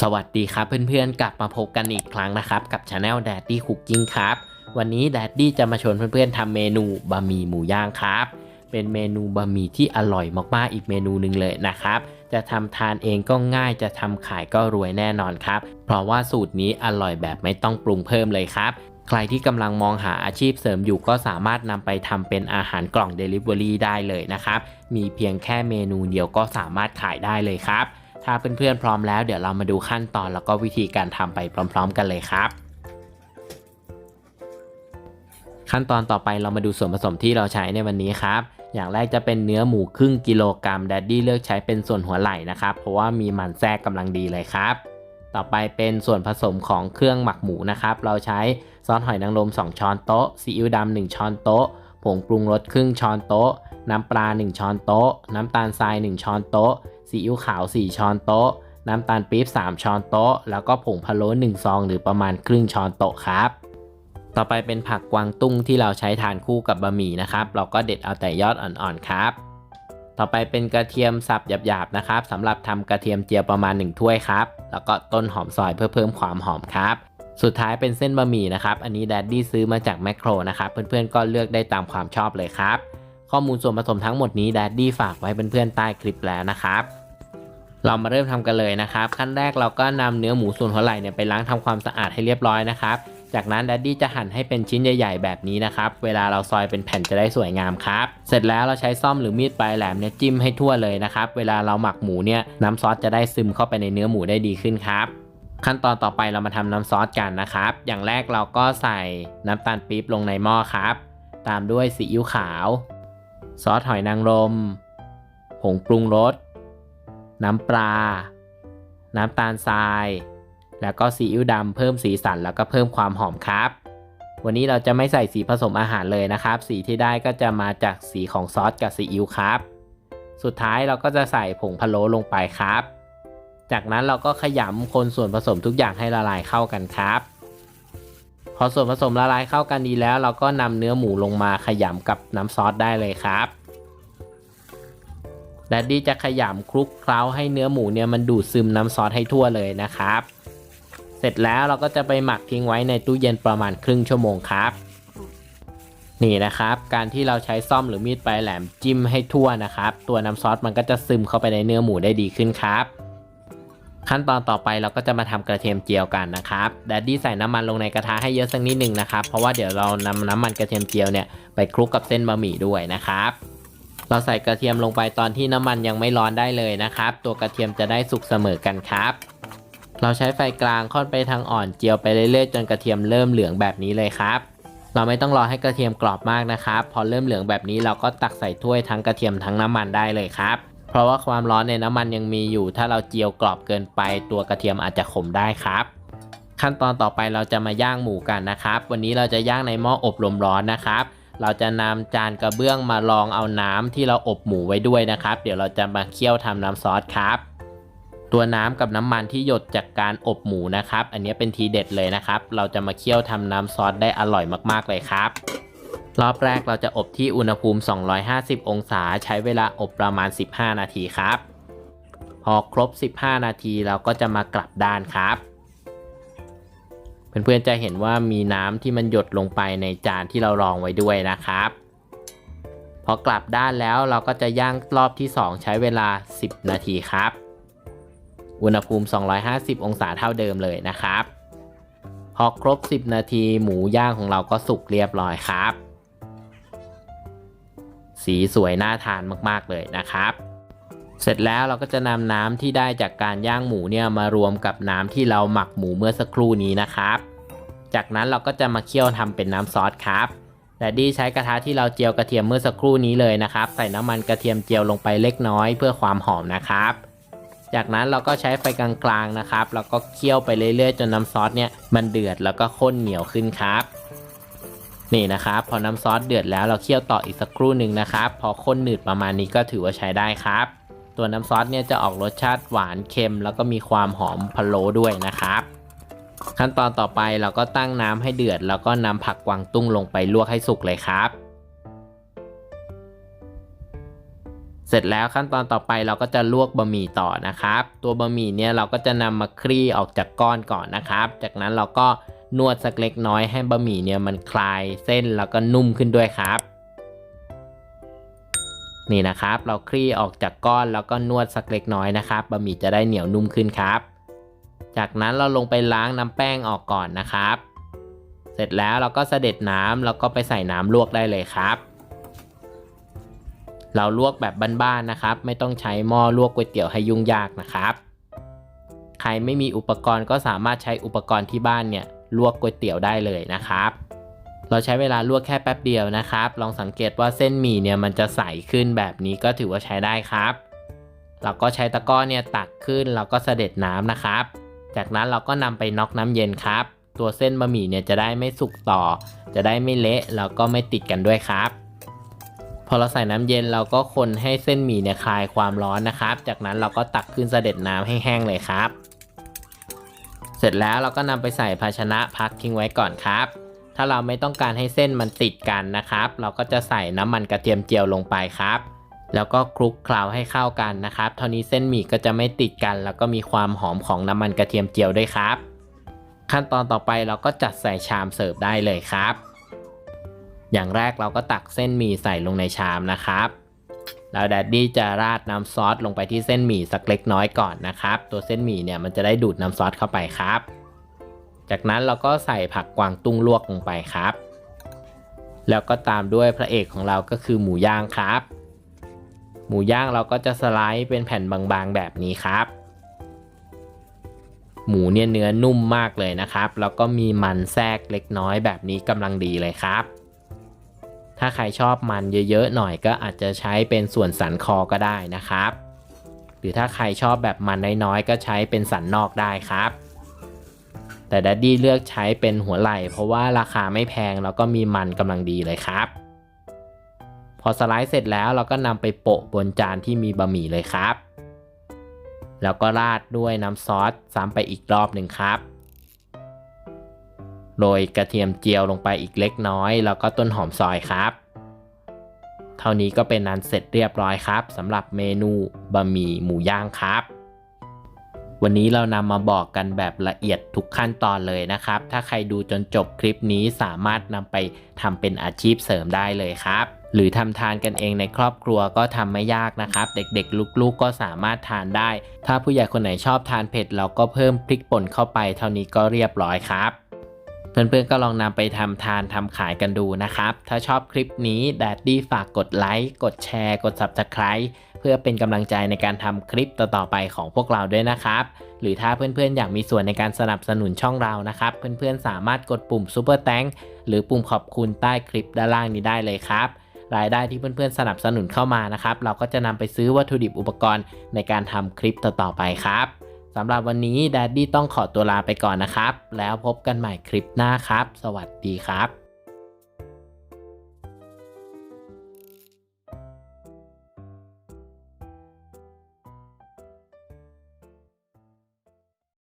สวัสดีครับเพื่อนๆ กลับมาพบกันอีกครั้งนะครับ กับช anel Daddy Cooking ครับ วันนี้ Daddy จะมาชวนเพื่อนๆทำเมนูบะหมี่หมูย่างครับ เป็นเมนูบะหมี่ที่อร่อยมากๆอีกเมนูหนึ่งเลยนะครับ จะทำทานเองก็ง่ายจะทำขายก็รวยแน่นอนครับ เพราะว่าสูตรนี้อร่อยแบบไม่ต้องปรุงเพิ่มเลยครับ ใครที่กำลังมองหาอาชีพเสริมอยู่ก็สามารถนำไปทำเป็นอาหารกล่อง Delivery ได้เลยนะครับ มีเพียงแค่เมนูเดียวก็สามารถขายได้เลยครับ ถ้าเพื่อนๆพร้อมแล้วเดี๋ยวเรามาดูขั้นตอนแล้วก็วิธีการทำไปพร้อม ๆ กันเลยครับ ขั้นตอนต่อไปเรามาดูส่วนผสมที่เราใช้ในวันนี้ครับ อย่างแรกจะเป็นเนื้อหมูครึ่งกิโลกรัมแดดดี้เลือกใช้เป็นส่วนหัวไหล่นะครับ เพราะว่ามีมันแทรกกำลังดีเลยครับต่อไปเป็นส่วนผสมของเครื่องหมักหมูนะครับ เราใช้ซอสหอยนางรม 2 ช้อนโต๊ะ ซีอิ๊วดำ1ช้อนโต๊ะ ผงปรุงรสครึ่งช้อนโต๊ะ น้ำปลา 1 ช้อนโต๊ะ น้ำตาลทราย 1 ช้อนโต๊ะ ซีอิ๊วขาว 4 ช้อนโต๊ะ น้ำตาลปี๊บ 3 ช้อนโต๊ะ แล้วก็ผงพะโล้1ซอง หรือประมาณครึ่งช้อนโต๊ะครับ ต่อไปเป็นผักกวางตุ้งที่เราใช้ทานคู่กับบะหมี่นะครับ เราก็เด็ดเอาแต่ยอดอ่อนๆครับ ต่อไปเป็นกระเทียมสับหยาบๆนะครับสำหรับทำกระเทียมเจียวประมาณ 1 ถ้วยครับ แล้วก็ต้นหอมซอยเพื่อเพิ่มความหอมครับสุดท้ายเป็นเส้นบะหมี่นะครับ อันนี้แดดดี้ซื้อมาจากแมคโครนะครับ เพื่อนๆก็เลือกได้ตามความชอบเลยครับ ข้อมูลส่วนผสมทั้งหมดนี้แดดดี้ฝากไว้เพื่อนๆใต้คลิปแล้วนะครับ เรามาเริ่มทำกันเลยนะครับ ขั้นแรกเราก็นำเนื้อหมูส่วนหัวไหล่เนี่ยไปล้างทำความสะอาดให้เรียบร้อยนะครับ จากนั้นแดดดี้จะหั่นให้เป็นชิ้นใหญ่ๆ แบบนี้นะครับ เวลาเราซอยเป็นแผ่นจะได้สวยงามครับ เสร็จแล้วเราใช้ซ่อมหรือมีดปลายแหลมเนี่ยจิ้มให้ทั่วเลยนะครับ เวลาเราหมักหมูเนี่ยน้ำซอสจะได้ซึมเข้าไปในเนื้อหมูได้ดีขึ้นครับขั้นตอนต่อไปเรามาทำน้ำซอสกันนะครับ อย่างแรกเราก็ใส่น้ำตาลปี๊บลงในหม้อครับ ตามด้วยซีอิ๊วขาว ซอสหอยนางรม ผงปรุงรส น้ำปลา น้ำตาลทราย แล้วก็ซีอิ๊วดำเพิ่มสีสันแล้วก็เพิ่มความหอมครับ วันนี้เราจะไม่ใส่สีผสมอาหารเลยนะครับ สีที่ได้ก็จะมาจากสีของซอสกับซีอิ๊วครับ สุดท้ายเราก็จะใส่ผงพะโล้ลงไปครับ จากนั้นเราก็ขยำคนส่วนผสมทุกอย่างให้ละลายเข้ากันครับ พอส่วนผสมละลายเข้ากันดีแล้ว เราก็นำเนื้อหมูลงมาขยำกับน้ำซอสได้เลยครับ แดดดี้จะขยำคลุกเคล้าให้เนื้อหมูเนี่ยมันดูดซึมน้ำซอสให้ทั่วเลยนะครับ เสร็จแล้วเราก็จะไปหมักทิ้งไว้ในตู้เย็นประมาณครึ่งชั่วโมงครับนี่นะครับ การที่เราใช้ซ่อมหรือมีดปลายแหลมจิ้มให้ทั่วนะครับ ตัวน้ำซอสมันก็จะซึมเข้าไปในเนื้อหมูได้ดีขึ้นครับ ขั้นตอนต่อไปเราก็จะมาทำกระเทียมเจียวกันนะครับแดดดี้ใส่น้ำมันลงในกระทะให้เยอะสักนิดหนึ่งนะครับ เพราะว่าเดี๋ยวเรานำน้ำมันกระเทียมเจียวเนี่ยไปคลุกกับเส้นบะหมี่ด้วยนะครับ เราใส่กระเทียมลงไปตอนที่น้ำมันยังไม่ร้อนได้เลยนะครับ ตัวกระเทียมจะได้สุกเสมอกันครับ เราใช้ไฟกลางค่อนไปทางอ่อนเจียวไปเรื่อยๆจนกระเทียมเริ่มเหลืองแบบนี้เลยครับ เราไม่ต้องรอให้กระเทียมกรอบมากนะครับ พอเริ่มเหลืองแบบนี้เราก็ตักใส่ถ้วยทั้งกระเทียมทั้งน้ำมันได้เลยครับ เพราะว่าความร้อนในน้ำมันยังมีอยู่ ถ้าเราเจียวกรอบเกินไป ตัวกระเทียมอาจจะขมได้ครับขั้นตอนต่อไปเราจะมาย่างหมูกันนะครับ วันนี้เราจะย่างในหม้ออบลมร้อนนะครับ เราจะนำจานกระเบื้องมาลองเอาน้ำที่เราอบหมูไว้ด้วยนะครับ เดี๋ยวเราจะมาเคี่ยวทำน้ำซอสครับ ตัวน้ำกับน้ำมันที่หยดจากการอบหมูนะครับ อันนี้เป็นทีเด็ดเลยนะครับ เราจะมาเคี่ยวทำน้ำซอสได้อร่อยมากๆเลยครับ รอบแรกเราจะอบที่อุณหภูมิ 250 องศา ใช้เวลาอบประมาณ 15 นาทีครับ พอครบ 15 นาทีเราก็จะมากลับด้านครับ เพื่อนๆจะเห็นว่ามีน้ำที่มันหยดลงไปในจานที่เรารองไว้ด้วยนะครับ พอกลับด้านแล้วเราก็จะย่างรอบที่ 2 ใช้เวลา 10 นาทีครับ อุณหภูมิ 250 องศาเท่าเดิมเลยนะครับ พอครบ 10 นาทีหมูย่างของเราก็สุกเรียบร้อยครับ สีสวยน่าทานมากๆเลยนะครับ เสร็จแล้วเราก็จะนำน้ำที่ได้จากการย่างหมูเนี่ยมารวมกับน้ำที่เราหมักหมูเมื่อสักครู่นี้นะครับ จากนั้นเราก็จะมาเคี่ยวทำเป็นน้ำซอสครับแดดดี้ใช้กระทะที่เราเจียวกระเทียมเมื่อสักครู่นี้เลยนะครับ ใส่น้ำมันกระเทียมเจียวลงไปเล็กน้อยเพื่อความหอมนะครับ จากนั้นเราก็ใช้ไฟกลางๆนะครับ แล้วก็เคี่ยวไปเรื่อยๆ จนน้ำซอสเนี่ยมันเดือดแล้วก็ข้นเหนียวขึ้นครับนี่นะครับพอน้ำซอสเดือดแล้วเราเคี่ยวต่ออีกสักครู่หนึ่งนะครับ พอข้นหนืดประมาณนี้ก็ถือว่าใช้ได้ครับ ตัวน้ำซอสเนี่ยจะออกรสชาติหวานเค็ม แล้วก็มีความหอมพะโล้ด้วยนะครับ ขั้นตอนต่อไปเราก็ตั้งน้ำให้เดือด แล้วก็นำผักกวางตุ้งลงไปลวกให้สุกเลยครับเเสร็จแล้วขั้นตอนต่อไปเราก็จะลวกบะหมี่ต่อนะครับ ตัวบะหมี่เนี่ยเราก็จะนำมาคลี่ออกจากก้อนก่อนนะครับ จากนั้นเราก็นวดสักเล็กน้อยให้บะหมี่เนี่ยมันคลายเส้นแล้วก็นุ่มขึ้นด้วยครับ นี่นะครับ เราคลี่ออกจากก้อนแล้วก็นวดสักเล็กน้อยนะครับบะหมี่จะได้เหนียวนุ่มขึ้นครับ จากนั้นเราลงไปล้างน้ำแป้งออกก่อนนะครับ เสร็จแล้วเราก็เสด็จน้ำแล้วก็ไปใส่น้ำลวกได้เลยครับ เราลวกแบบบ้านๆนะครับ ไม่ต้องใช้หม้อลวกก๋วยเตี๋ยวให้ยุ่งยากนะครับ ใครไม่มีอุปกรณ์ก็สามารถใช้อุปกรณ์ที่บ้านเนี่ยลวกก๋วยเตี๋ยวได้เลยนะครับ เราใช้เวลาลวกแค่แป๊บเดียวนะครับ ลองสังเกตว่าเส้นหมี่เนี่ยมันจะใสขึ้นแบบนี้ก็ถือว่าใช้ได้ครับ เราก็ใช้ตะกร้อเนี่ยตักขึ้นแล้วก็เสด็จน้ำนะครับ จากนั้นเราก็นำไปน็อกน้ำเย็นครับ ตัวเส้นบะหมี่เนี่ยจะได้ไม่สุกต่อ จะได้ไม่เละแล้วก็ไม่ติดกันด้วยครับ พอเราใส่น้ำเย็นเราก็คนให้เส้นหมี่เนี่ยคลายความร้อนนะครับ จากนั้นเราก็ตักขึ้นเสด็จน้ำให้แห้งเลยครับ เสร็จแล้วเราก็นำไปใส่ภาชนะพักทิ้งไว้ก่อนครับ ถ้าเราไม่ต้องการให้เส้นมันติดกันนะครับ เราก็จะใส่น้ำมันกระเทียมเจียวลงไปครับ แล้วก็คลุกเคล้าให้เข้ากันนะครับ เท่านี้เส้นหมี่ก็จะไม่ติดกัน แล้วก็มีความหอมของน้ำมันกระเทียมเจียวด้วยครับ ขั้นตอนต่อไปเราก็จัดใส่ชามเสิร์ฟได้เลยครับ อย่างแรกเราก็ตักเส้นหมี่ใส่ลงในชามนะครับแล้วแดดดี้จะราดน้ำซอสลงไปที่เส้นหมี่สักเล็กน้อยก่อนนะครับ ตัวเส้นหมี่เนี่ยมันจะได้ดูดน้ำซอสเข้าไปครับ จากนั้นเราก็ใส่ผักกวางตุ้งลวกลงไปครับ แล้วก็ตามด้วยพระเอกของเราก็คือหมูย่างครับ หมูย่างเราก็จะสไลด์เป็นแผ่นบางๆแบบนี้ครับ หมูเนี่ยเนื้อนุ่มมากเลยนะครับ แล้วก็มีมันแทรกเล็กน้อยแบบนี้กำลังดีเลยครับ ถ้าใครชอบมันเยอะๆหน่อยก็อาจจะใช้เป็นส่วนสันคอก็ได้นะครับ หรือถ้าใครชอบแบบมันน้อยๆก็ใช้เป็นสันนอกได้ครับ แต่ดัดดี้เลือกใช้เป็นหัวไหล่เพราะว่าราคาไม่แพงแล้วก็มีมันกำลังดีเลยครับ พอสไลด์เสร็จแล้วเราก็นำไปโปะบนจานที่มีบะหมี่เลยครับ แล้วก็ราดด้วยน้ำซอสซ้ำไปอีกรอบหนึ่งครับโรยกระเทียมเจียวลงไปอีกเล็กน้อย แล้วก็ต้นหอมซอยครับ เท่านี้ก็เป็นนันเสร็จเรียบร้อยครับสำหรับเมนูบะหมี่หมูย่างครับ วันนี้เรานำมาบอกกันแบบละเอียดทุกขั้นตอนเลยนะครับ ถ้าใครดูจนจบคลิปนี้สามารถนำไปทำเป็นอาชีพเสริมได้เลยครับหรือทำทานกันเองในครอบครัวก็ทำไม่ยากนะครับ เด็กๆ ลูกๆ ก็สามารถทานได้ ถ้าผู้ใหญ่คนไหนชอบทานเผ็ดเราก็เพิ่มพริกป่นเข้าไปเท่านี้ก็เรียบร้อยครับ เพื่อนๆก็ลองนำไปทำทานทำขายกันดูนะครับ ถ้าชอบคลิปนี้แดดดี้ฝากกดไลค์กดแชร์ กด Subscribe เพื่อเป็นกำลังใจในการทำคลิปต่อๆไปของพวกเราด้วยนะครับ หรือถ้าเพื่อนๆ อยากมีส่วนในการสนับสนุนช่องเรานะครับ เพื่อนๆ สามารถกดปุ่ม Super Thank หรือปุ่มขอบคุณใต้คลิปด้านล่างนี้ได้เลยครับ รายได้ที่เพื่อนๆ สนับสนุนเข้ามานะครับ เราก็จะนำไปซื้อวัตถุดิบอุปกรณ์ในการทำคลิปต่อๆไปครับสำหรับวันนี้แดดดี้ต้องขอตัวลาไปก่อนนะครับ แล้วพบกันใหม่คลิปหน้าครับ สวัสดีครับ